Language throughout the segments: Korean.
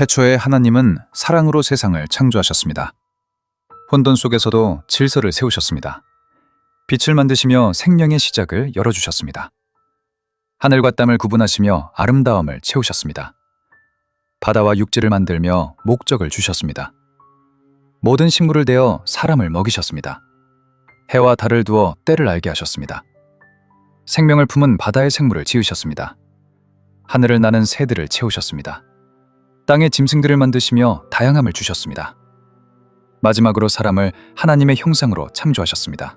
태초에 하나님은 사랑으로 세상을 창조하셨습니다. 혼돈 속에서도 질서를 세우셨습니다. 빛을 만드시며 생명의 시작을 열어주셨습니다. 하늘과 땅을 구분하시며 아름다움을 채우셨습니다. 바다와 육지를 만들며 목적을 주셨습니다. 모든 식물을 대어 사람을 먹이셨습니다. 해와 달을 두어 때를 알게 하셨습니다. 생명을 품은 바다의 생물을 지으셨습니다. 하늘을 나는 새들을 채우셨습니다. 땅의 짐승들을 만드시며 다양함을 주셨습니다. 마지막으로 사람을 하나님의 형상으로 창조하셨습니다.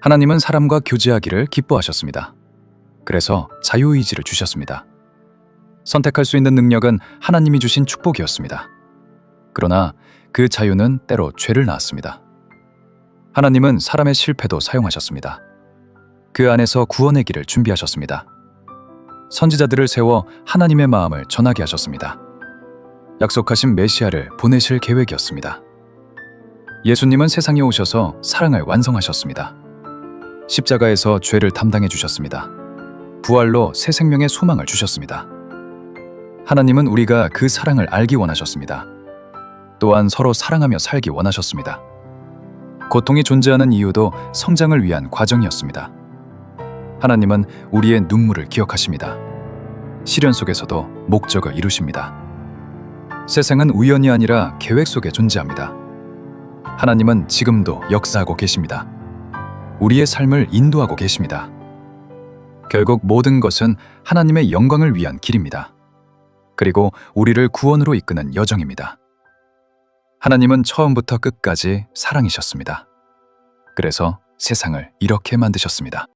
하나님은 사람과 교제하기를 기뻐하셨습니다. 그래서 자유의지를 주셨습니다. 선택할 수 있는 능력은 하나님이 주신 축복이었습니다. 그러나 그 자유는 때로 죄를 낳았습니다. 하나님은 사람의 실패도 사용하셨습니다. 그 안에서 구원의 길을 준비하셨습니다. 선지자들을 세워 하나님의 마음을 전하게 하셨습니다. 약속하신 메시아를 보내실 계획이었습니다. 예수님은 세상에 오셔서 사랑을 완성하셨습니다. 십자가에서 죄를 담당해 주셨습니다. 부활로 새 생명의 소망을 주셨습니다. 하나님은 우리가 그 사랑을 알기 원하셨습니다. 또한 서로 사랑하며 살기 원하셨습니다. 고통이 존재하는 이유도 성장을 위한 과정이었습니다. 하나님은 우리의 눈물을 기억하십니다. 시련 속에서도 목적을 이루십니다. 세상은 우연이 아니라 계획 속에 존재합니다. 하나님은 지금도 역사하고 계십니다. 우리의 삶을 인도하고 계십니다. 결국 모든 것은 하나님의 영광을 위한 길입니다. 그리고 우리를 구원으로 이끄는 여정입니다. 하나님은 처음부터 끝까지 사랑이셨습니다. 그래서 세상을 이렇게 만드셨습니다.